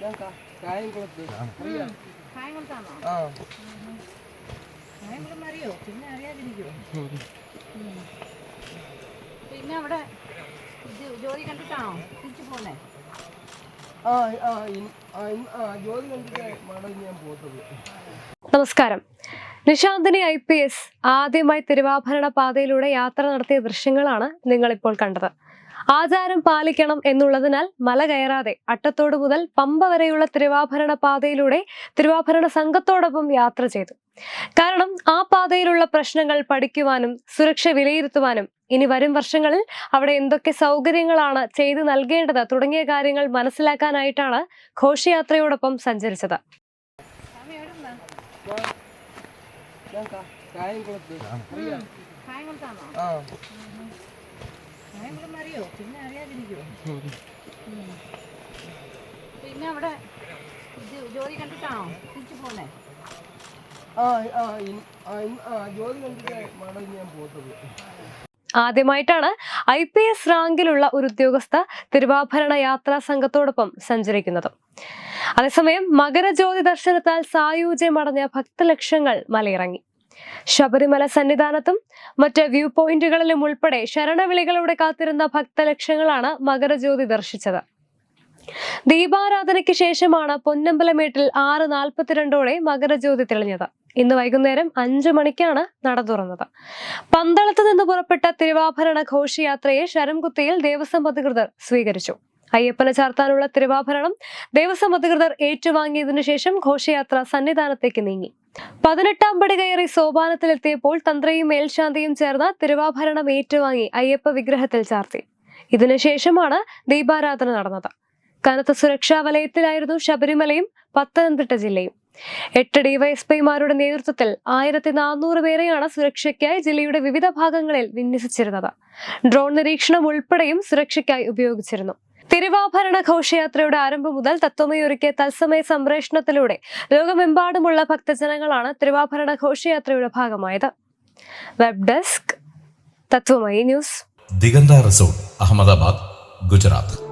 ഞാൻ കാ- കായംകുളത്ത് അറിയാം കായംകുളത്താണോ ആ കായംകുളം അറിയോ പിന്നെ അറിയാതിരിക്കുമോ പിന്നെ അവിടെ ഇത് ജോലി കണ്ടിട്ടാണോ? തിരിച്ചു പോന്നേ? ആ ആ ഇൻ- ആ ഇൻ- ആ ജോലി കണ്ടിട്ട് മടങ്ങി ഞാൻ പോകത്തുള്ളൂ. നമസ്കാരം. നിശാന്തിനി ഐ പി എസ് ആദ്യമായി തിരുവാഭരണ പാതയിലൂടെ യാത്ര നടത്തിയ ദൃശ്യങ്ങളാണ് നിങ്ങളിപ്പോൾ കണ്ടത്. ആചാരം പാലിക്കണം എന്നുള്ളതിനാൽ മല കയറാതെ അട്ടത്തോട് മുതൽ പമ്പ വരെയുള്ള തിരുവാഭരണ പാതയിലൂടെ തിരുവാഭരണ സംഘത്തോടൊപ്പം യാത്ര ചെയ്തു. കാരണം ആ പാതയിലുള്ള പ്രശ്നങ്ങൾ പഠിക്കുവാനും സുരക്ഷ വിലയിരുത്തുവാനും ഇനി വരും വർഷങ്ങളിൽ അവിടെ എന്തൊക്കെ സൗകര്യങ്ങളാണ് ചെയ്തു നൽകേണ്ടത് തുടങ്ങിയ കാര്യങ്ങൾ മനസ്സിലാക്കാനായിട്ടാണ് ഘോഷയാത്രയോടൊപ്പം സഞ്ചരിച്ചത്. കായംകുളത്ത് അറിയാം. കായംകുളത്താണോ ആ. കായംകുളം അറിയോ? പിന്നെ അറിയാതിരിക്കുമോ പിന്നെ അവിടെ ജോലി കണ്ടിട്ടാണോ? തിരിച്ചു പോന്നേ? ജോലി കണ്ടിട്ട് മടങ്ങി ഞാൻ ആദ്യമായിട്ടാണ് ഐ പി എസ് റാങ്കിലുള്ള ഒരു ഉദ്യോഗസ്ഥ തിരുവാഭരണ യാത്രാ സംഘത്തോടൊപ്പം സഞ്ചരിക്കുന്നത്. അതേസമയം മകരജ്യോതി ദർശനത്താൽ സായൂജ്യമടഞ്ഞ ഭക്തലക്ഷങ്ങൾ മലയിറങ്ങി. ശബരിമല സന്നിധാനത്തും മറ്റ് വ്യൂ പോയിന്റുകളിലും ഉൾപ്പെടെ ശരണവിളികളോടെ കാത്തിരുന്ന ഭക്തലക്ഷങ്ങളാണ് മകരജ്യോതി ദർശിച്ചത്. ദീപാരാധനയ്ക്ക് ശേഷമാണ് പൊന്നമ്പലമേട്ടിൽ ആറ് നാൽപ്പത്തിരണ്ടോടെ മകരജ്യോതി തെളിഞ്ഞത്. ഇന്ന് വൈകുന്നേരം അഞ്ചു മണിക്കാണ് നട തുറന്നത്. പന്തളത്ത് നിന്ന് പുറപ്പെട്ട തിരുവാഭരണ ഘോഷയാത്രയെ ശരംകുത്തിയിൽ ദേവസ്വം അധികൃതർ സ്വീകരിച്ചു. അയ്യപ്പനെ ചാർത്താനുള്ള തിരുവാഭരണം ദേവസ്വം അധികൃതർ ഏറ്റുവാങ്ങിയതിനു ശേഷം ഘോഷയാത്ര സന്നിധാനത്തേക്ക് നീങ്ങി. പതിനെട്ടാം പടി കയറി സോപാനത്തിലെത്തിയപ്പോൾ തന്ത്രയും മേൽശാന്തിയും ചേർന്ന് തിരുവാഭരണം ഏറ്റുവാങ്ങി അയ്യപ്പ വിഗ്രഹത്തിൽ ചാർത്തി. ഇതിനുശേഷമാണ് ദീപാരാധന നടന്നത്. കനത്ത സുരക്ഷാ വലയത്തിലായിരുന്നു ശബരിമലയും പത്തനംതിട്ട ജില്ലയും. എട്ട് ഡിവൈഎസ്പിമാരുടെ നേതൃത്വത്തിൽ ആയിരത്തി നാനൂറ് പേരെയാണ് സുരക്ഷയ്ക്കായി ജില്ലയുടെ വിവിധ ഭാഗങ്ങളിൽ വിന്യസിച്ചിരുന്നത്. ഡ്രോൺ നിരീക്ഷണം ഉൾപ്പെടെയും സുരക്ഷയ്ക്കായി ഉപയോഗിച്ചിരുന്നു. തിരുവാഭരണ ഘോഷയാത്രയുടെ ആരംഭം മുതൽ തത്വമയൊരുക്കിയ തത്സമയ സംപ്രേഷണത്തിലൂടെ ലോകമെമ്പാടുമുള്ള ഭക്തജനങ്ങളാണ് തിരുവാഭരണ ഘോഷയാത്രയുടെ ഭാഗമായത്. Web desk Tatwamayi news. Diganta resort Ahmedabad Gujarat.